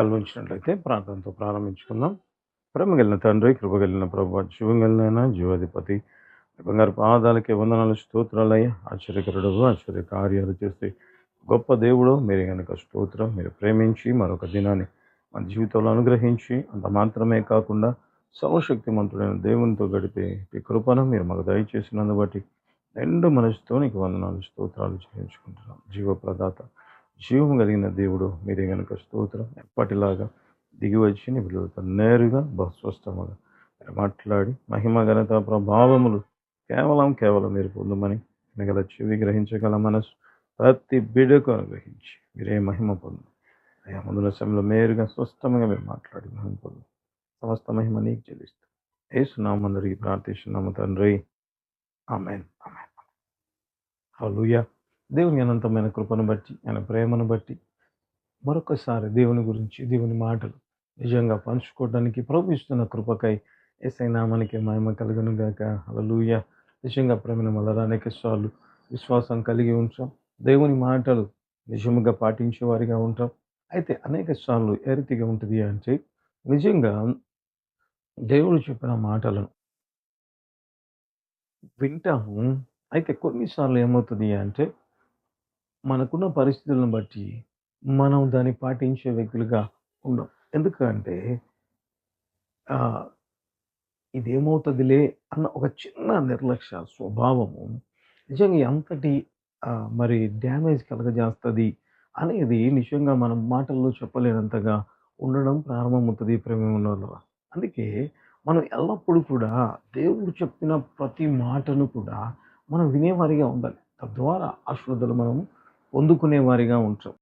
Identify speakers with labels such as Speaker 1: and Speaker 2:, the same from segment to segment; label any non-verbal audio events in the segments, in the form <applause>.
Speaker 1: కల్పించినట్లయితే ప్రార్థనతో ప్రారంభించుకుందాం. ప్రేమ తండ్రి కృపగలిగిన ప్రభు జీవం జీవాధిపతి బంగారు పాదాలకి వందనాలు స్తోత్రాలయ్య. ఆశ్చర్యకరుడు ఆశ్చర్య కార్యాలు చేస్తే గొప్ప దేవుడు. మీరు కనుక స్తోత్రం మీరు ప్రేమించి మరొక దినాన్ని మన జీవితంలో అనుగ్రహించి అంత మాత్రమే కాకుండా సర్వశక్తిమంతుడైన దేవునితో గడిపే ఈ కృపను మీరు మాకు దయచేసినందు బట్టి రెండు మనసుతో నీకు వందనాలు స్తోత్రాలు చేయించుకుంటున్నాం జీవ ప్రదాత జీవం కలిగిన దేవుడు మీరే కనుక స్తోత్రం. ఎప్పటిలాగా దిగి వచ్చి నీ నేరుగా బహుస్వస్థముగా మాట్లాడి మహిమ ఘనత ప్రభావములు కేవలం కేవలం మీరు పొందమని వినగల చెవి గ్రహించగల మనసు ప్రతి బిడకు అనుగ్రహించి మీరే మహిమ పొందు. అయ్యా ముందుల సమయంలో మేరుగా స్వస్థంగా మీరు మాట్లాడి మహిమ పొందు. సమస్త మహిమ నీకు చెల్లిస్తూ ఏసునామందరికి ప్రార్థిస్తున్నాము తండ్రి. ఆమెన్. ఆమెన్. హలో దేవుని అనంతమైన కృపను బట్టి ఆయన ప్రేమను బట్టి మరొకసారి దేవుని గురించి దేవుని మాటలు నిజంగా పంచుకోవడానికి ప్రభుత్వ కృపకై ఎస్ఐ నామానికి మహిమ కలుగును గాక. అలలుయ నిజంగా ప్రేమను మలరానికి సార్లు విశ్వాసం కలిగి ఉంటాం దేవుని మాటలు నిజముగా పాటించేవారిగా ఉంటాం. అయితే అనేక సార్లు ఏ రీతిగా ఉంటుంది అంటే నిజంగా దేవుడు చెప్పిన మాటలను వింటాము. అయితే కొన్నిసార్లు ఏమవుతుంది అంటే మనకున్న పరిస్థితులను బట్టి మనం దాన్ని పాటించే వ్యక్తులుగా ఉండం. ఎందుకంటే ఇదేమవుతుందిలే అన్న ఒక చిన్న నిర్లక్ష్య స్వభావము నిజంగా ఎంతటి మరి డ్యామేజ్ కలగజేస్తుంది అనేది నిజంగా మనం మాటల్లో చెప్పలేనంతగా ఉండడం ప్రారంభమవుతుంది ప్రేమ అందుకే మనం ఎల్లప్పుడూ కూడా దేవుడు చెప్పిన ప్రతి మాటను కూడా మనం వినేవారిగా ఉండాలి. తద్వారా ఆశ్రద్ధలు మనం వారిగా ఉంటాం.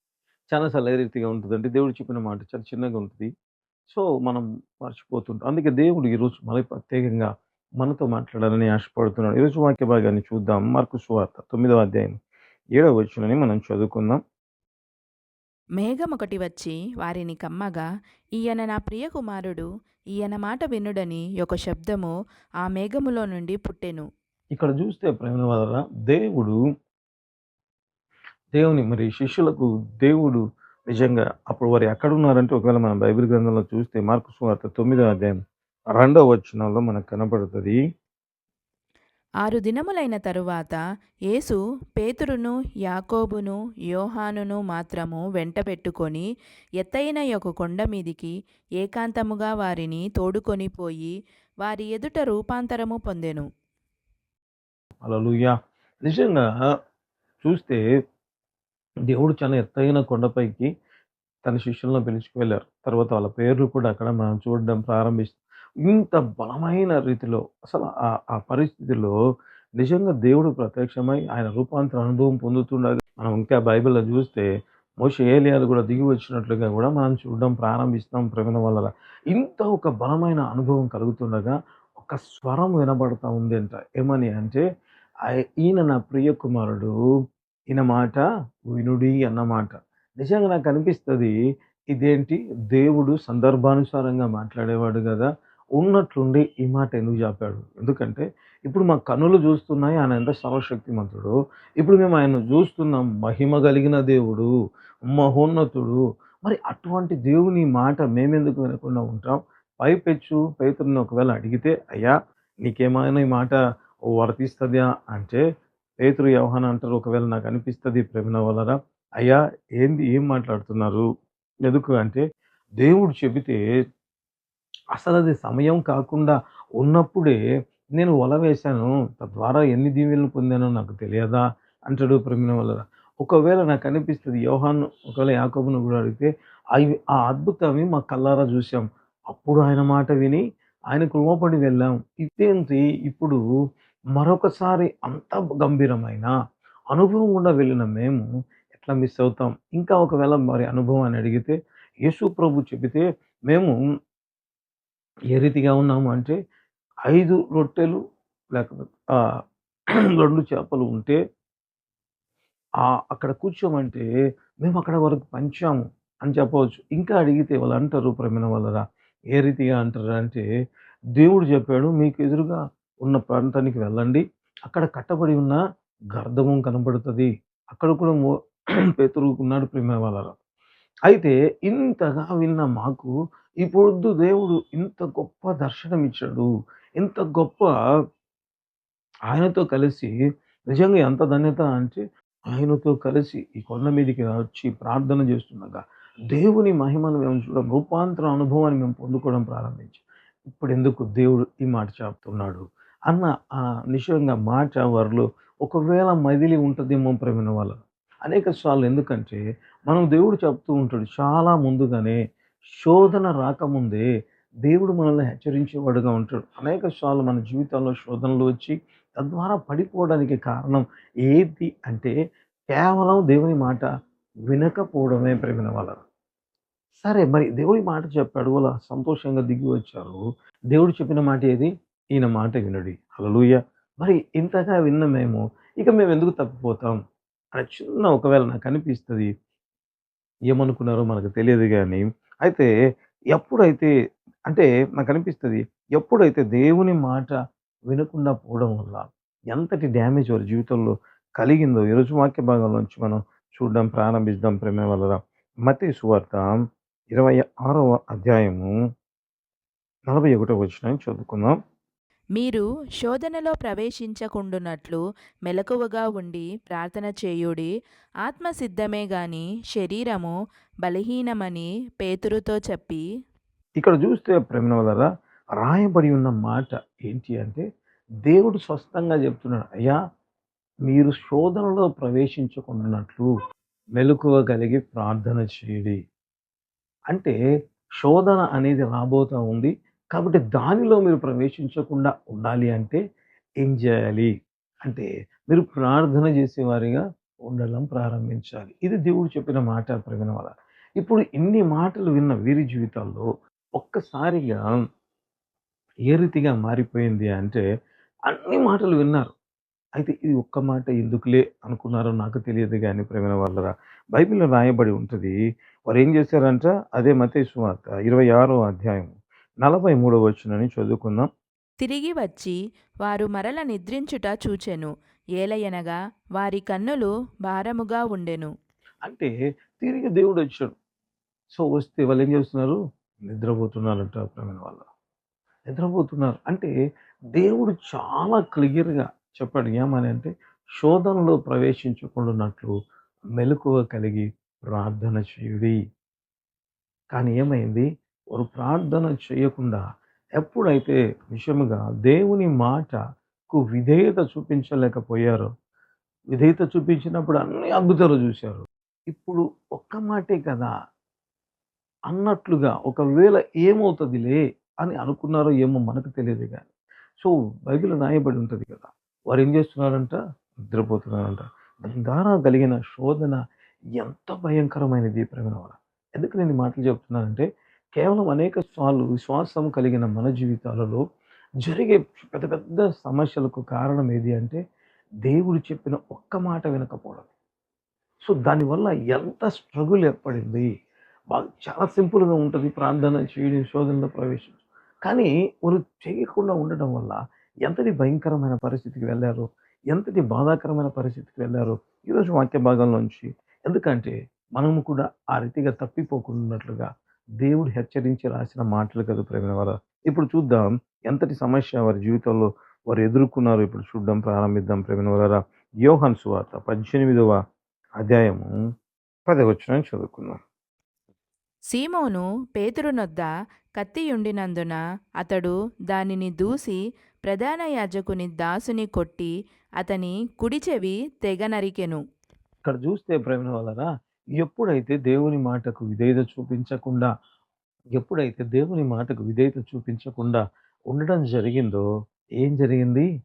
Speaker 1: చాలాసార్లు ఏ రీతిగా ఉంటుంది అంటే దేవుడు చెప్పిన మాట చాలా చిన్నగా ఉంటుంది. సో మనం మర్చిపోతుంటాం. అందుకే దేవుడు ఈరోజు మళ్ళీ ప్రత్యేకంగా మనతో మాట్లాడాలని ఆశపడుతున్నాడు. ఈరోజు వాక్య భాగాన్ని చూద్దాం. మార్కు సువార్త తొమ్మిదవ అధ్యాయం ఏడవ వచ్చినని మనం చదువుకుందాం.
Speaker 2: మేఘమొకటి వచ్చి వారిని కమ్మగా ఈయన నా ప్రియ కుమారుడు ఈయన మాట వినుడని ఒక శబ్దము ఆ మేఘములో నుండి పుట్టెను.
Speaker 1: ఇక్కడ చూస్తే ప్రేమ వల్ల దేవుడు దేవుని మరి శిష్యులకు దేవుడు నిజంగా అప్పుడు వారు ఎక్కడ ఉన్నారంటే ఒకవేళ మనం బైబిల్ గ్రంథంలో చూస్తే మార్కు సువార్త తొమ్మిదవ అధ్యాయం రెండవ వచనంలో మనకు కనపడుతుంది.
Speaker 2: ఆరు దినములైన తరువాత యేసు పేతురును యాకోబును యోహానును మాత్రము వెంట పెట్టుకొని ఎత్తైన ఒక కొండ మీదికి ఏకాంతముగా వారిని తోడుకొని పోయి వారి ఎదుట రూపాంతరము పొందెను.
Speaker 1: అలలుయా నిజంగా చూస్తే దేవుడు చాలా ఎత్తైన కొండపైకి తన శిష్యులను పిలుచుకువెళ్ళారు. తర్వాత వాళ్ళ పేర్లు కూడా అక్కడ మనం చూడడం ప్రారంభిస్తాం ఇంత బలమైన రీతిలో అసలు ఆ ఆ పరిస్థితిలో నిజంగా దేవుడు ప్రత్యక్షమై ఆయన రూపాంతర అనుభవం పొందుతుండగా మనం ఇంకా బైబిల్లో చూస్తే మోష ఏలియాలు కూడా దిగి వచ్చినట్లుగా కూడా మనం చూడడం ప్రారంభిస్తాం ప్రవీణ వల్ల ఇంత ఒక బలమైన అనుభవం కలుగుతుండగా ఒక స్వరం వినబడతా ఉంది అంట ఏమని అంటే ఈయన నా ప్రియ కుమారుడు మాట వినుడి అన్నమాట నిజంగా నాకు అనిపిస్తుంది ఇదేంటి? దేవుడు సందర్భానుసారంగా మాట్లాడేవాడు కదా ఉన్నట్లుండి ఈ మాట ఎందుకు చెప్పాడు? ఎందుకంటే ఇప్పుడు మా కన్నులు చూస్తున్నాయి ఆయన ఎంత సర్వశక్తిమంతుడు. ఇప్పుడు మేము ఆయన చూస్తున్నాం మహిమ కలిగిన దేవుడు మహోన్నతుడు. మరి అటువంటి దేవుని మాట మేమెందుకు వినకుండా ఉంటాం? పైపెచ్చు పేతుడిని ఒకవేళ అడిగితే అయ్యా నీకేమైనా ఈ మాట వర్తిస్తుందా? అంటే పేతురు వ్యవహాన్ అంటారు ఒకవేళ నాకు అనిపిస్తుంది ప్రేమ వలరా అయ్యా ఏంది ఏం మాట్లాడుతున్నారు? ఎందుకు అంటే దేవుడు చెబితే అసలు అది సమయం కాకుండా ఉన్నప్పుడే నేను వల వేశాను తద్వారా ఎన్ని దీవెనలు పొందానో నాకు తెలియదా? అంటాడు ప్రేమిన వల్ల ఒకవేళ నాకు అనిపిస్తుంది యోహాన్ ఒకవేళ యాకబును కూడా అడిగితే అవి ఆ అద్భుతాన్ని మా కల్లారా చూసాం అప్పుడు ఆయన మాట విని ఆయన కృమపడి వెళ్ళాం. ఇదేంటి? ఇప్పుడు మరొకసారి అంత గంభీరమైన అనుభవం కూడా వెళ్ళిన మేము ఎట్లా మిస్ అవుతాం? ఇంకా ఒకవేళ మరి అనుభవాన్ని అడిగితే యేసు ప్రభు చెబితే మేము ఏ రీతిగా ఉన్నాము అంటే ఐదు రొట్టెలు లేకపోతే రెండు చేపలు ఉంటే అక్కడ కూర్చోమంటే మేము అక్కడ వరకు పంచాము అని చెప్పవచ్చు. ఇంకా అడిగితే వాళ్ళు అంటారు ప్రమిన వాళ్ళరా ఏ రీతిగా అంటారు? అంటే దేవుడు చెప్పాడు మీకు ఎదురుగా ఉన్న ప్రాంతానికి వెళ్ళండి. అక్కడ కట్టబడి ఉన్న గర్ధము కనబడుతుంది. అక్కడ కూడా మో <clears throat> పేతురుకున్నాడు ప్రేమ వాళ్ళ అయితే ఇంతగా విన్న మాకు ఇప్పుడు దేవుడు ఇంత గొప్ప దర్శనం ఇచ్చాడు. ఇంత గొప్ప ఆయనతో కలిసి నిజంగా ఎంత ధన్యత అంటే ఆయనతో కలిసి ఈ కొండ మీదకి వచ్చి ప్రార్థన చేస్తుండగా దేవుని మహిమను మేము చూడడం రూపాంతర అనుభవాన్ని మేము పొందుకోవడం ప్రారంభించాం. ఇప్పుడు ఎందుకు దేవుడు ఈ మాట చెప్తున్నాడు? అన్న నిశ్చయంగా మాట వారిలో ఒకవేళ మదిలి ఉంటుందేమో ప్రేమిన వాళ్ళు. అనేక సార్లు ఎందుకంటే మనం దేవుడు చెప్తూ ఉంటాడు చాలా ముందుగానే శోధన రాకముందే దేవుడు మనల్ని హెచ్చరించేవాడుగా ఉంటాడు. అనేక సార్లు మన జీవితంలో శోధనలు వచ్చి తద్వారా పడిపోవడానికి కారణం ఏది అంటే కేవలం దేవుని మాట వినకపోవడమే ప్రేమిన వాళ్ళ. సరే మరి దేవుడి మాట చెప్పాడు వాళ్ళ సంతోషంగా దిగి వచ్చారు. దేవుడు చెప్పిన మాట ఏది? ఈయన మాట వినడి. హల్లెలూయ. మరి ఇంతగా విన్న మేము ఇక మేము ఎందుకు తప్పిపోతాం? అని చిన్న ఒకవేళ నాకు అనిపిస్తుంది ఏమనుకున్నారో మనకు తెలియదు కానీ అయితే ఎప్పుడైతే అంటే నాకు అనిపిస్తుంది ఎప్పుడైతే దేవుని మాట వినకుండా పోవడం వల్ల ఎంతటి డ్యామేజ్ వారి జీవితంలో కలిగిందో ఈరోజు వాక్య భాగంలోంచి మనం చూడడం ప్రారంభిద్దాం ప్రేమ వల్ల మతి సువార్త ఇరవై ఆరవ అధ్యాయము నలభై ఒకటో వచ్చిన చదువుకుందాం.
Speaker 2: మీరు శోధనలో ప్రవేశించకుండునట్లు మెలకువగా ఉండి ప్రార్థన చేయుడి. ఆత్మసిద్ధమే గాని శరీరము బలహీనమని పేతురుతో చెప్పి
Speaker 1: ఇక్కడ చూస్తే ప్రేమ రాయబడి ఉన్న మాట ఏంటి అంటే దేవుడు స్పష్టంగా చెప్తున్నాడు అయ్యా మీరు శోధనలో ప్రవేశించకుండానట్లు మెలకువ కలిగి ప్రార్థన చేయడి. అంటే శోధన అనేది రాబోతూ ఉంది. కాబట్టి దానిలో మీరు ప్రవేశించకుండా ఉండాలి అంటే ఏం చేయాలి? అంటే మీరు ప్రార్థన చేసేవారిగా ఉండడం ప్రారంభించాలి. ఇది దేవుడు చెప్పిన మాట ప్రవీణ వల్ల. ఇప్పుడు ఇన్ని మాటలు విన్న వీరి జీవితాల్లో ఒక్కసారిగా ఏ రీతిగా మారిపోయింది అంటే అన్ని మాటలు విన్నారు. అయితే ఇది ఒక్క మాట ఎందుకులే అనుకున్నారో నాకు తెలియదు కానీ ప్రేమ వాళ్ళరా బైబిల్లో రాయబడి ఉంటుంది. వారు ఏం చేశారంట? అదే మతే సువార్త ఇరవై ఆరో అధ్యాయం నలభై మూడో వచ్చినని చదువుకుందాం.
Speaker 2: తిరిగి వచ్చి వారు మరల నిద్రించుట చూచెను. ఏలయనగా వారి కన్నులు భారముగా ఉండెను.
Speaker 1: అంటే తిరిగి దేవుడు వచ్చాడు సో వస్తే వాళ్ళు ఏం చేస్తున్నారు? నిద్రపోతున్నారంట ప్రేమ వాళ్ళ. నిద్రపోతున్నారు. అంటే దేవుడు చాలా క్లియర్గా చెప్పాడు. ఏమని అంటే శోధనలో ప్రవేశించకుండాన్నట్లు మెలకువ కలిగి ప్రార్థన చేయుడి. కానీ ఏమైంది? వారు ప్రార్థన చేయకుండా ఎప్పుడైతే విషయముగా దేవుని మాటకు విధేయత చూపించలేకపోయారో విధేయత చూపించినప్పుడు అన్ని అద్భుతాలు చూశారు. ఇప్పుడు ఒక్క మాటే కదా అన్నట్లుగా ఒకవేళ ఏమవుతుందిలే అని అనుకున్నారో ఏమో మనకు తెలియదు కానీ. సో బైబిల్ రాయబడి ఉంటుంది కదా వారు ఏం చేస్తున్నారంట? నిద్రపోతున్నారంట. దాని ద్వారా కలిగిన శోధన ఎంత భయంకరమైనది ప్రేమ ఎందుకు నేను మాటలు చెప్తున్నానంటే కేవలం అనేక సార్లు విశ్వాసం కలిగిన మన జీవితాలలో జరిగే పెద్ద పెద్ద సమస్యలకు కారణం ఏది అంటే దేవుడు చెప్పిన ఒక్క మాట వినకపోవడం సో దానివల్ల ఎంత స్ట్రగుల్ ఏర్పడింది? బాగా చాలా సింపుల్గా ఉంటుంది ప్రార్థన చేయడం శోధనలో ప్రవేశించడం కానీ వారు చేయకుండా ఉండడం వల్ల ఎంతటి భయంకరమైన పరిస్థితికి వెళ్ళారు? ఎంతటి బాధాకరమైన పరిస్థితికి వెళ్ళారు? ఈరోజు వాక్య భాగంలోంచి. ఎందుకంటే మనము కూడా ఆ రీతిగా తప్పిపోకుండా దేవుడు హెచ్చరించి రాసిన మాటలు కదా ప్రేమ వారు? ఇప్పుడు చూద్దాం ఎంతటి సమస్య వారి జీవితంలో వారు ఎదుర్కొన్నారు ఇప్పుడు చూడడం ప్రారంభిద్దాం ప్రేమ వారా? యోహన్ సువార్త పద్దెనిమిదవ అధ్యాయము పదవచ్చున చదువుకుందాం.
Speaker 2: సీమోను పేతురునొద్ద కత్తియుండినందున అతడు దానిని దూసి ప్రధాన యాజకుని దాసుని కొట్టి అతని కుడి చెవి తెగ నరికెను.
Speaker 1: ఇక్కడ చూస్తే ప్రేమ వాళ్ళరా ఎప్పుడైతే దేవుని మాటకు విధేయత చూపించకుండా ఎప్పుడైతే దేవుని మాటకు విధేయత చూపించకుండా ఉండడం జరిగిందో ఏం జరిగింది?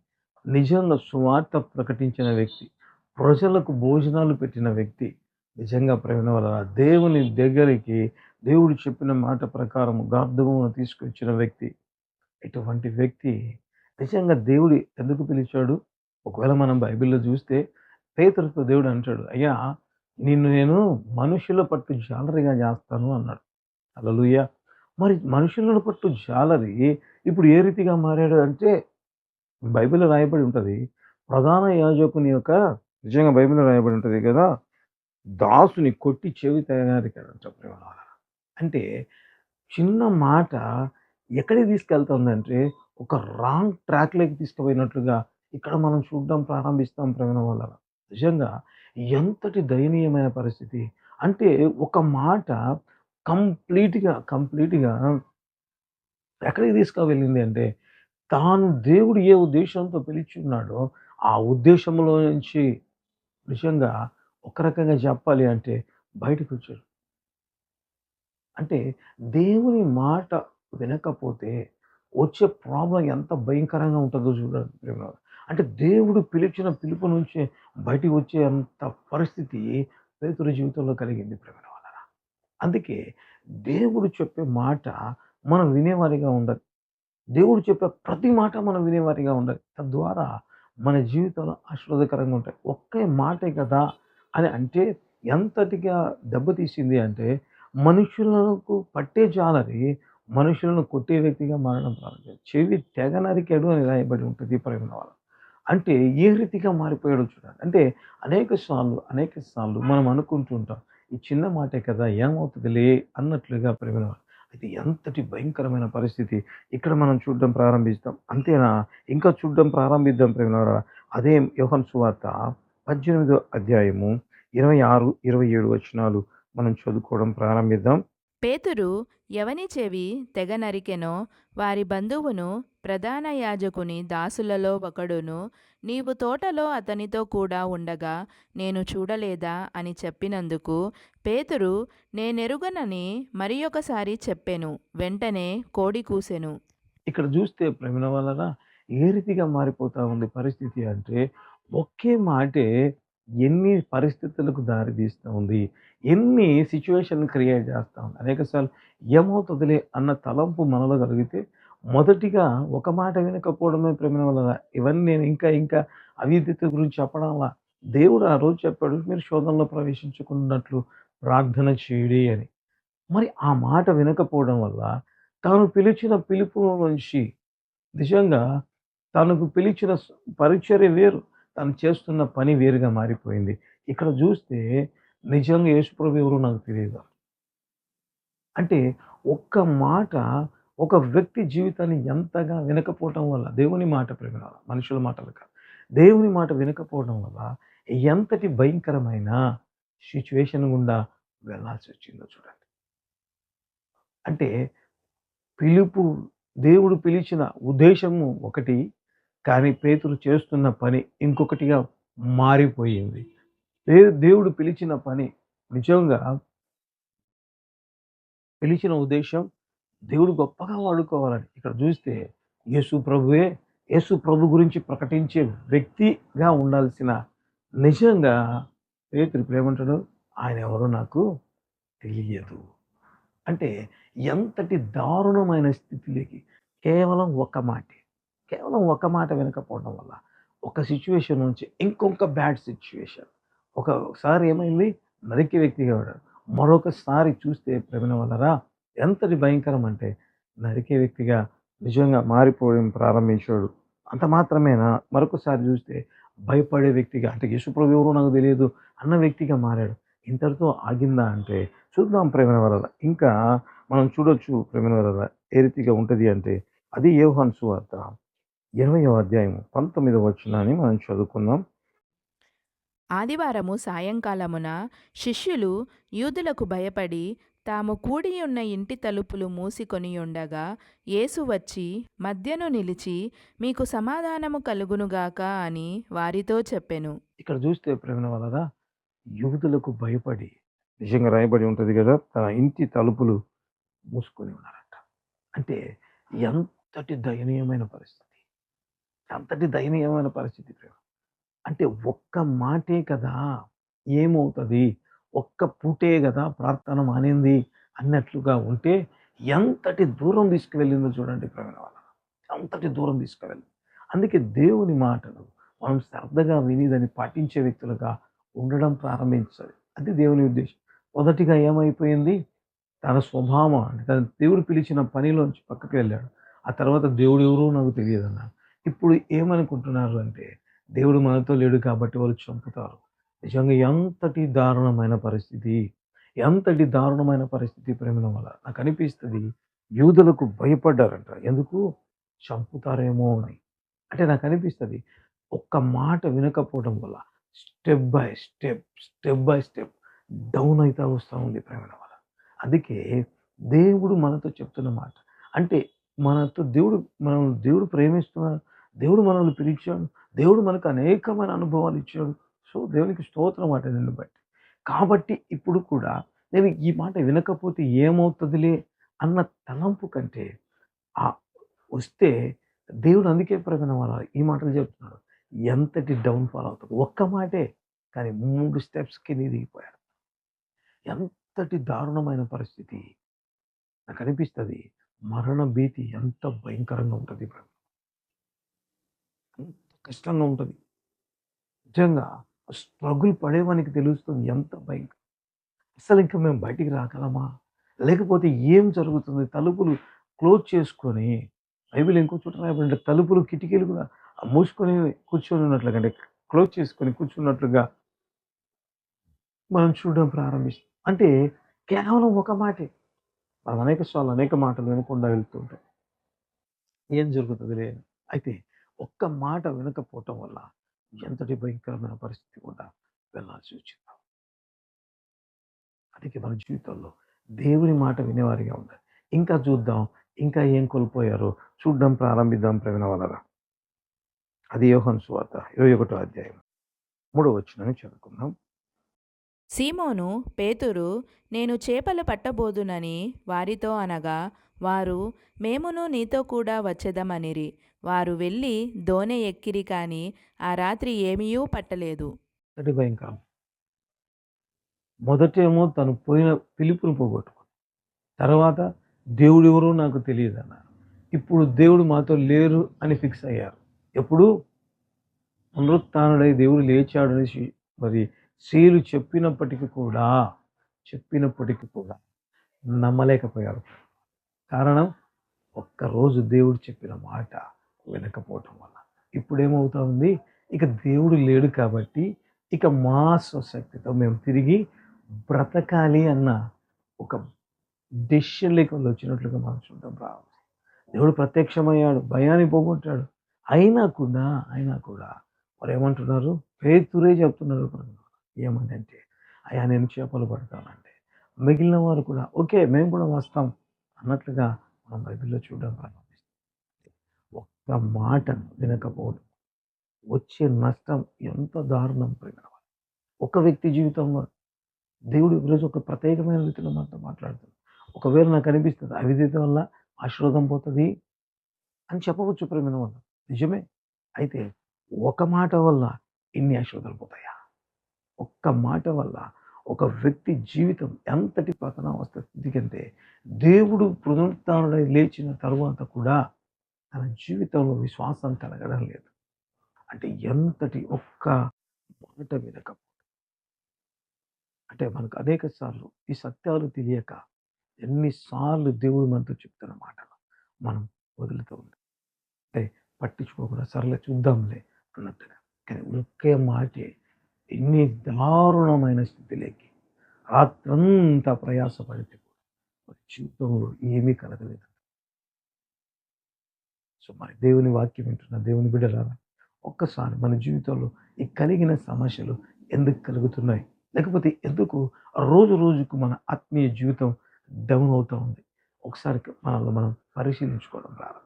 Speaker 1: నిజంగా సువార్త ప్రకటించిన వ్యక్తి ప్రజలకు భోజనాలు పెట్టిన వ్యక్తి నిజంగా ప్రేమ వల్ల దేవుని దగ్గరికి దేవుడు చెప్పిన మాట ప్రకారం గార్ధమును తీసుకొచ్చిన వ్యక్తి. ఇటువంటి వ్యక్తి నిజంగా దేవుడు ఎందుకు పిలిచాడు? ఒకవేళ మనం బైబిల్లో చూస్తే పేతులతో దేవుడు అంటాడు అయ్యా నిన్ను నేను మనుషుల పట్టు జాలరిగా చేస్తాను అన్నాడు. అలలుయ్య మరి మనుషులను పట్టు జాలరి ఇప్పుడు ఏ రీతిగా మారాడు అంటే బైబిల్లో రాయబడి ఉంటుంది ప్రధాన యాజకుని యొక్క నిజంగా బైబిల్లో రాయబడి ఉంటుంది కదా దాసుని కొట్టి చెవి తయారికాడంట అంటే చిన్న మాట ఎక్కడికి తీసుకెళ్తుందంటే ఒక రాంగ్ ట్రాక్లోకి తీసుకుపోయినట్లుగా ఇక్కడ మనం చూడడం ప్రారంభిస్తాం ప్రేమ వల్ల. నిజంగా ఎంతటి దయనీయమైన పరిస్థితి? అంటే ఒక మాట కంప్లీట్గా కంప్లీట్గా ఎక్కడికి తీసుకువెళ్ళింది అంటే తాను దేవుడు ఏ ఉద్దేశంతో పిలిచి ఉన్నాడో ఆ ఉద్దేశంలో నుంచి నిజంగా ఒక రకంగా చెప్పాలి అంటే బయటకు వచ్చాడు. అంటే దేవుని మాట వినకపోతే వచ్చే ప్రాబ్లం ఎంత భయంకరంగా ఉంటుందో చూడండి ప్రేమ అంటే దేవుడు పిలిచిన పిలుపు నుంచి బయటికి వచ్చే అంత పరిస్థితి పేతుల జీవితంలో కలిగింది ప్రేమల వలన. అందుకే దేవుడు చెప్పే మాట మనం వినేవారిగా ఉండాలి. దేవుడు చెప్పే ప్రతి మాట మనం వినేవారిగా ఉండాలి. తద్వారా మన జీవితంలో ఆశీర్వాదకరంగా ఉంటాయి. ఒకే మాటే కదా అని అంటే ఎంతటిగా దెబ్బతీసింది అంటే మనుషులకు పట్టే జాలరి మనుషులను కొట్టే వ్యక్తిగా మారడం ప్రారంభించారు చెవి తెగ నరికాడు అని రాయబడి ఉంటుంది ప్రేమ వాళ్ళ అంటే ఏ రీతిగా మారిపోయాడో చూడండి. అంటే అనేక సార్లు అనేక సార్లు మనం అనుకుంటుంటాం ఈ చిన్న మాటే కదా ఏమవుతుందిలే అన్నట్లుగా ప్రేమ అయితే ఎంతటి భయంకరమైన పరిస్థితి. ఇక్కడ మనం చూడడం ప్రారంభిస్తాం. అంతేనా? ఇంకా చూడడం ప్రారంభిద్దాం ప్రేమ అదే యోహన్ సువార్త పద్దెనిమిదో అధ్యాయము ఇరవై ఆరు ఇరవై ఏడు వచనాలు మనం చదువుకోవడం ప్రారంభిద్దాం.
Speaker 2: పేతురు ఎవని చెవి తెగ నరికెనో వారి బంధువును ప్రధాన యాజకుని దాసులలో ఒకడును నీవు తోటలో అతనితో కూడా ఉండగా నేను చూడలేదా అని చెప్పినందుకు పేతురు నేనెరుగనని మరి ఒకసారి చెప్పాను వెంటనే కోడి కూసెను.
Speaker 1: ఇక్కడ చూస్తే ప్రేమ వలన ఏ రీతిగా మారిపోతా ఉంది పరిస్థితి అంటే ఒకే మాటే ఎన్ని పరిస్థితులకు దారితీస్తూ ఉంది? ఎన్ని సిచ్యువేషన్ క్రియేట్ చేస్తూ ఉంది? అనేకసార్లు ఏమవుతుందిలే అన్న తలంపు మనలో కలిగితే మొదటిగా ఒక మాట వినకపోవడమే ప్రేమ వల్ల ఇవన్నీ నేను ఇంకా ఇంకా అవిద్యత గురించి చెప్పడం దేవుడు ఆ రోజు చెప్పాడు మీరు శోధనలో ప్రవేశించుకున్నట్లు ప్రార్థన చేయడి అని. మరి ఆ మాట వినకపోవడం వల్ల తాను పిలిచిన పిలుపు నుంచి నిజంగా తనకు పిలిచిన పరిచర్య వేరు. తను చేస్తున్న పని వేరుగా మారిపోయింది. ఇక్కడ చూస్తే నిజంగా యేసుప్రభు ఎవరో నాకు తెలియదు. అంటే ఒక్క మాట ఒక వ్యక్తి జీవితాన్ని ఎంతగా వినకపోవటం వల్ల దేవుని మాట ప్రేమ మనుషుల మాటలు కాదు. దేవుని మాట వినకపోవడం వల్ల ఎంతటి భయంకరమైన సిచ్యువేషన్ గుండా వెళ్ళాల్సి వచ్చిందో చూడండి. అంటే పిలుపు దేవుడు పిలిచిన ఉద్దేశము ఒకటి కానీ పేతురు చేస్తున్న పని ఇంకొకటిగా మారిపోయింది. దే- దేవుడు పిలిచిన పని నిజంగా పిలిచిన ఉద్దేశం దేవుడు గొప్పగా వాడుకోవాలని. ఇక్కడ చూస్తే యేసు ప్రభువే యేసు ప్రభు గురించి ప్రకటించే వ్యక్తిగా ఉండాల్సిన నిజంగా పేతురు ఇప్పుడు ఆయన ఎవరో నాకు తెలియదు. అంటే ఎంతటి దారుణమైన స్థితిలోకి కేవలం ఒక మాటే. కేవలం ఒక మాట వినకపోవడం వల్ల ఒక సిచ్యువేషన్ నుంచి ఇంకొక బ్యాడ్ సిచ్యువేషన్ ఒకసారి ఏమైంది? నరికే వ్యక్తిగా ఉన్నాడు మరొకసారి చూస్తే ప్రేమ వల్లరా ఎంతటి భయంకరం అంటే నరికే వ్యక్తిగా నిజంగా మారిపోవడం ప్రారంభించాడు. అంత మాత్రమేనా? మరొకసారి చూస్తే భయపడే వ్యక్తిగా అంటే యశుప్రభు ఎవరో నాకు తెలియదు అన్న వ్యక్తిగా మారాడు. ఇంతటితో ఆగిందా అంటే చూద్దాం ప్రేమ వరద ఇంకా మనం చూడొచ్చు ప్రేమ వరద ఏ రీతిగా ఉంటుంది అంటే అది యోహాన్ సువార్త. ఇరవయో అధ్యాయం పంతొమ్మిదవ వచనాన్ని మనం చదువుకుందాం.
Speaker 2: ఆదివారము సాయంకాలమున శిష్యులు యూదులకు భయపడి తాము కూడి ఉన్న ఇంటి తలుపులు మూసికొని ఉండగా యేసు వచ్చి మధ్యను నిలిచి మీకు సమాధానము కలుగునుగాక అని వారితో చెప్పెను.
Speaker 1: ఇక్కడ చూస్తే ప్రేమ వలన యూదులకు భయపడి నిజంగా రాయబడి ఉంటుంది కదా తన ఇంటి తలుపులు మూసుకొని ఉన్నారంట. అంటే ఎంతటి దయనీయమైన పరిస్థితి. అంతటి దయనీయమైన పరిస్థితి ప్రేమ అంటే ఒక్క మాటే కదా ఏమవుతుంది? ఒక్క పూటే కదా ప్రార్థన మానింది అన్నట్లుగా ఉంటే ఎంతటి దూరం తీసుకువెళ్ళిందో చూడండి ప్రవీణ వల్ల అంతటి దూరం తీసుకువెళ్ళింది అందుకే దేవుని మాటను మనం శ్రద్ధగా విని దాన్ని పాటించే వ్యక్తులుగా ఉండడం ప్రారంభించాలి. అది దేవుని ఉద్దేశం. మొదటిగా ఏమైపోయింది? తన స్వభావం అంటే తన దేవుడు పిలిచిన పనిలోంచి పక్కకి వెళ్ళాడు. ఆ తర్వాత దేవుడు ఎవరో నాకు తెలియదు అన్నాడు ఇప్పుడు ఏమనుకుంటున్నారు అంటే దేవుడు మనతో లేడు కాబట్టి వాళ్ళు చంపుతారు. నిజంగా ఎంతటి దారుణమైన పరిస్థితి ఎంతటి దారుణమైన పరిస్థితి ప్రేమల వల్ల నాకు అనిపిస్తుంది యూదులకు భయపడ్డారంట. ఎందుకు? చంపుతారేమో అని. అంటే నాకు అనిపిస్తుంది ఒక్క మాట వినకపోవడం వల్ల step by step step by step down అవుతా వస్తూ ఉంది ప్రేమల వల్ల. అందుకే దేవుడు మనతో చెప్తున్న మాట. అంటే మనతో దేవుడు మనం దేవుడు ప్రేమిస్తున్న దేవుడు మనల్ని పిలిచాడు. దేవుడు మనకు అనేకమైన అనుభవాలు ఇచ్చాడు. సో దేవునికి స్తోత్రం మాట నిన్ను బట్టి. కాబట్టి ఇప్పుడు కూడా నేను ఈ మాట వినకపోతే ఏమవుతుందిలే అన్న తలంపు కంటే ఆ వస్తే దేవుడు అందుకే ప్రకటన వాళ్ళ ఈ మాటలు చెప్తున్నాడు. ఎంతటి డౌన్ఫాల్ అవుతుంది? ఒక్క మాటే కానీ మూడు స్టెప్స్కి నీ దిగిపోయాడు. ఎంతటి దారుణమైన పరిస్థితి? నాకు అనిపిస్తుంది మరణ భీతి ఎంత భయంకరంగా ఉంటుంది ఇప్పుడు కష్టంగా ఉంటుంది. నిజంగా స్ట్రగుల్ పడేవానికి తెలుస్తుంది ఎంత భయంకరం అసలు ఇంకా మేము బయటికి రాగలమా? లేకపోతే ఏం జరుగుతుంది? తలుపులు క్లోజ్ చేసుకొని బైబిల్ ఇంకో చోట రాయబడి తలుపులు కిటికీలు కూడా మూసుకొని కూర్చొని ఉన్నట్లుగా అంటే క్లోజ్ చేసుకొని కూర్చున్నట్లుగా మనం చూడడం ప్రారంభిస్తాం అంటే కేవలం ఒక మాటే. మనం అనేక సార్లు అనేక మాటలు వినకుండా వెళ్తుంటాం. ఏం జరుగుతుంది లేదు అయితే ఒక్క మాట వినకపోవటం వల్ల ఎంతటి భయంకరమైన పరిస్థితి కూడా వెళ్ళాల్సి వచ్చింది. అందుకే మన జీవితంలో దేవుని మాట వినేవారిగా ఉండాలి. ఇంకా చూద్దాం ఇంకా ఏం కోల్పోయారో చూడడం ప్రారంభిద్దాం ప్రవీణ వలరా అది యోహన్ సువార్త ఇరవై ఒకటో అధ్యాయం. మూడో వచ్చినని చదువుకుందాం.
Speaker 2: సీమోను పేతురు నేను చేపలు పట్టబోదునని వారితో అనగా వారు మేమును నీతో కూడా వచ్చేదమనిరి. వారు వెళ్ళి దోనె ఎక్కిరి కాని ఆ రాత్రి ఏమీయూ పట్టలేదు.
Speaker 1: ఇంకా. మొదటేమో తను పోయిన పిలుపుని పోగొట్టుకుంది. తర్వాత దేవుడు ఎవరు నాకు తెలియదు అన్నారు. ఇప్పుడు దేవుడు మాతో లేరు అని ఫిక్స్ అయ్యారు. ఎప్పుడు? పునరుత్డై దేవుడు లేచాడు అనేసి మరి స్త్రీలు చెప్పినప్పటికీ కూడా చెప్పినప్పటికీ కూడా నమ్మలేకపోయారు. కారణం ఒక్కరోజు దేవుడు చెప్పిన మాట వినకపోవటం వల్ల. ఇప్పుడేమవుతా ఉంది ఇక దేవుడు లేడు కాబట్టి ఇక మా స్వశక్తితో మేము తిరిగి బ్రతకాలి అన్న ఒక డెసిషన్ లేక వచ్చినట్లుగా మనం చూద్దాం రావాలి దేవుడు ప్రత్యక్షమయ్యాడు భయాన్ని పోగొట్టాడు. అయినా కూడా అయినా కూడా వారు ఏమంటున్నారు పేతురే చెప్తున్నారు. ఏమని అంటే అయ్యా నేను చేపలు పడతానంటే మిగిలిన వారు కూడా ఓకే మేము కూడా వస్తాం. అన్నట్లుగా మనం బైబిల్లో చూడడం ప్రారంభిస్తాం ఒక్క మాట వినకపోవడం వచ్చే నష్టం ఎంత దారుణం ప్రేమ ఒక వ్యక్తి జీవితంలో దేవుడు ఈరోజు ఒక ప్రత్యేకమైన రీతిలో మనతో మాట్లాడుతుంది ఒకవేళ నాకు అనిపిస్తుంది అవిధేత వల్ల ఆశీర్వాదం పోతుంది అని చెప్పవచ్చు ప్రేమ నిజమే. అయితే ఒక మాట వల్ల ఇన్ని ఆశీర్వాదాలు పోతాయా? ఒక్క మాట వల్ల ఒక వ్యక్తి జీవితం ఎంతటి పతనావస్థ ఎందుకంటే దేవుడు పునరుత్డై లేచిన తరువాత కూడా తన జీవితంలో విశ్వాసం కలగడం లేదు. అంటే ఎంతటి ఒక్క మాట వినకపోవడం అంటే మనకు అనేక సార్లు ఈ సత్యాలు తెలియక ఎన్నిసార్లు దేవుడు మనతో చెప్తున్న మాటలు మనం వదులుతూ ఉంటాం అంటే పట్టించుకోకుండా సర్లే చూద్దాంలే అన్నట్టుగా. కానీ ఒకే మాటే ఎన్ని దారుణమైన స్థితిలోకి రాత్రంతా ప్రయాసపడితే కూడా మరి జీవితంలో ఏమీ కలగలేదు. సో మరి దేవుని వాక్యం వింటున్న దేవుని బిడ్డలారా ఒక్కసారి మన జీవితంలో ఈ కలిగిన సమస్యలు ఎందుకు కలుగుతున్నాయి? లేకపోతే ఎందుకు రోజు రోజుకు మన ఆత్మీయ జీవితం డౌన్ అవుతూ ఉంది? ఒకసారి మనల్ని మనం పరిశీలించుకోవడం ప్రారంభం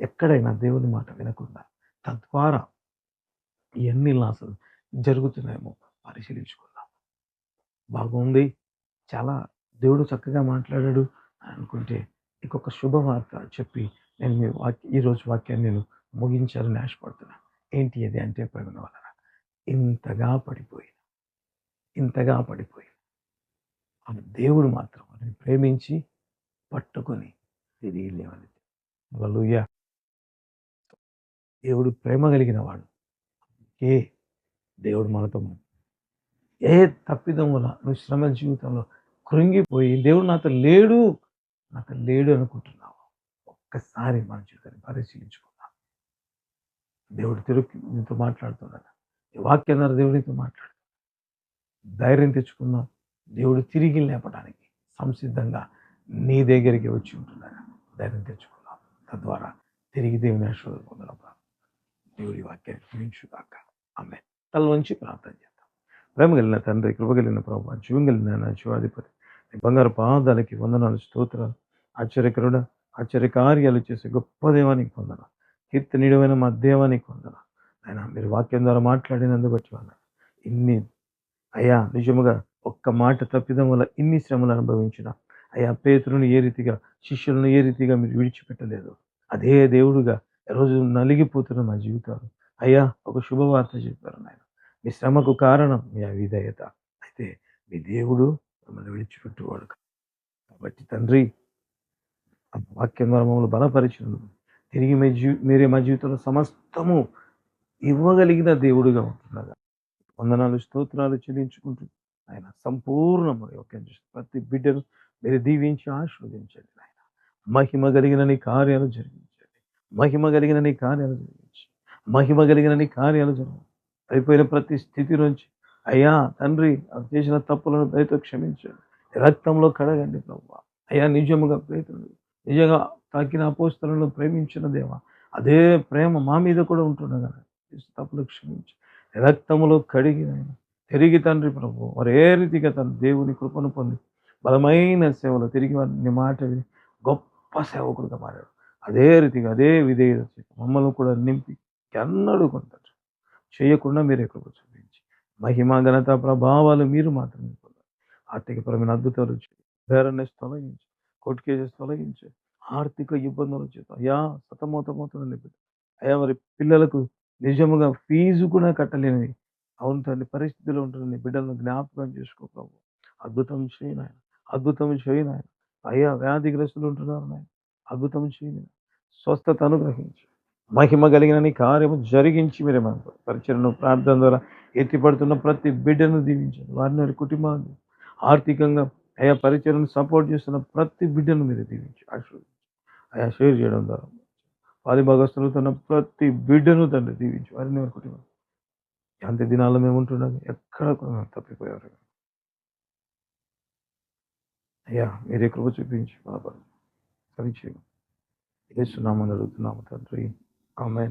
Speaker 1: ఎక్కడైనా దేవుని మాట వినకుండా తద్వారా ఎన్ని లాసలు జరుగుతున్నాయేమో పరిశీలించుకుందాం. బాగుంది. చాలా దేవుడు చక్కగా మాట్లాడాడు. అనుకుంటే ఇంకొక శుభవార్త చెప్పి నేను మీ వాక్య ఈరోజు వాక్యాన్ని నేను ముగించాలని ఆశపడుతున్నాను ఏంటి అది అంటే ప్రేమ వలన ఇంతగా పడిపోయి ఇంతగా పడిపోయి ఆ దేవుడు మాత్రం వారిని ప్రేమించి పట్టుకొని తిరిగి లేవని వాళ్ళుయ్య దేవుడు ప్రేమ కలిగిన వాడు. ఏ దేవుడు మనతో ఏ తప్పిదం వల్ల నువ్వు శ్రమ జీవితంలో కృంగిపోయి దేవుడు నాతో లేడు నాతో లేడు అనుకుంటున్నావు? ఒక్కసారి మన జీవితాన్ని పరిశీలించుకుందాం. దేవుడు తిరుగు నీతో మాట్లాడుతున్నాడు. ఈ వాక్యం దేవుడితో మాట్లాడు. ధైర్యం తెచ్చుకుందాం. దేవుడు తిరిగి లేపడానికి సంసిద్ధంగా నీ దగ్గరికి వచ్చి ఉంటున్నాడు. ధైర్యం తెచ్చుకుందాం. తద్వారా తిరిగి దేవుని ఆశీర్వాదం పొందడం దేవుడి వాక్యాన్ని జీవించుగాక ఆమె తల వంచి ప్రార్థన చేద్దాం. ప్రేమ కలిగిన తండ్రి కృప కలిగిన ప్రభావ జీవం కలిగిన నా శివాధిపతి నీ బంగారు పాదాలకి వందనాలు స్తోత్రాలు ఆశ్చర్యకరుడ ఆశ్చర్య కార్యాలు చేసే గొప్ప దేవానికి పొందన కీర్తి నిడమైన మా దేవానికి పొందన ఆయన మీరు వాక్యం ద్వారా మాట్లాడినందుకు వచ్చి వందన ఇన్ని అయ్యా నిజముగా ఒక్క మాట తప్పిదం వల్ల ఇన్ని శ్రమలు అనుభవించిన అయ్యా పేతులను ఏ రీతిగా శిష్యులను ఏ రీతిగా మీరు విడిచిపెట్టలేదు. అదే దేవుడుగా రోజు నలిగిపోతున్న మా జీవితాలు. అయ్యా ఒక శుభవార్త చెప్పారు నాయన. మీ శ్రమకు కారణం మీ అవిధేయత. అయితే మీ దేవుడు మిమ్మల్ని విడిచిపెట్టువాడు కాబట్టి తండ్రి ఆ వాక్యం ద్వారా మమ్మల్ని బలపరిచిన తిరిగి మీ జీ మీరే మా జీవితంలో సమస్తము ఇవ్వగలిగిన దేవుడుగా ఉంటున్నారు వందనాలు స్తోత్రాలు చెల్లించుకుంటూ ఆయన సంపూర్ణము ప్రతి బిడ్డను మీరు దీవించి ఆశీర్వదించండి ఆయన మహిమ కలిగిన నీ కార్యాలు జరిగించండి. మహిమ కలిగిన నీ కార్యాలు జరిగింది మహిమ కలిగిన నీ కార్యాలు జరిగించి అయిపోయిన ప్రతి స్థితి నుంచి అయ్యా తండ్రి అది చేసిన తప్పులను దయతో క్షమించండి. రక్తంలో కడగండి ప్రభు. అయ్యా నిజముగా ప్రేతుడు. నిజంగా తాకిన అపోస్తలను ప్రేమించిన దేవ అదే ప్రేమ మా మీద కూడా ఉంటుండగా. తప్పులు క్షమించి. రక్తములో కడిగి తిరిగి తండ్రి ప్రభు వారు ఏ రీతిగా తన దేవుని కృపను పొంది బలమైన సేవలో తిరిగి వారిని మాట గొప్ప సేవకుడుగా మారాడు. అదే రీతిగా అదే విధేయత మమ్మల్ని కూడా నింపి ఎన్నడూ కొంటారు చేయకుండా మీరు కృప చూపించి మహిమ ఘనత ప్రభావాలు మీరు మాత్రమే పొందారు ఆర్థికపరమైన అద్భుతాలు చేయండి బేరనెస్ తొలగించి. కోర్టు కేసెస్ తొలగించి. ఆర్థిక ఇబ్బందులు చేత అయ్యా సతమతమవుతున్న బిడ్డ అయ్యా మరి పిల్లలకు నిజముగా ఫీజు కూడా కట్టలేని అవును తండ్రి పరిస్థితిలో ఉంటున్న బిడ్డలను జ్ఞాపకం చేసుకో ప్రభు. అద్భుతం చేయి నాయన. అద్భుతం చేయి నాయన. అయ్యా వ్యాధిగ్రస్తులు ఉంటున్నారు నాయన. అద్భుతం చేయను స్వస్థత అనుగ్రహించు మహిమ కలిగిన నీ కార్యము జరిగించి మీరే మన పరిచయను ప్రార్థన ద్వారా ఎత్తిపడుతున్న ప్రతి బిడ్డను దీవించండి వారిని వారి కుటుంబాన్ని ఆర్థికంగా ఆయా పరిచయను సపోర్ట్ చేస్తున్న ప్రతి బిడ్డను మీరు దీవించి ఆశీర్వదించి. ఆయా షేర్ చేయడం ద్వారా వారి భాగస్తులుతున్న ప్రతి బిడ్డను తండ్రి దీవించి వారిని వారి కుటుంబం. అంత దినాల్లో మేము ఉంటున్నాం ఎక్కడ కూడా మేము తప్పిపోయారు అయ్యా మీరే కృప చూపించి బాబా సరిచేయం ఏసునామని అడుగుతున్నాము తండ్రి. ఆమె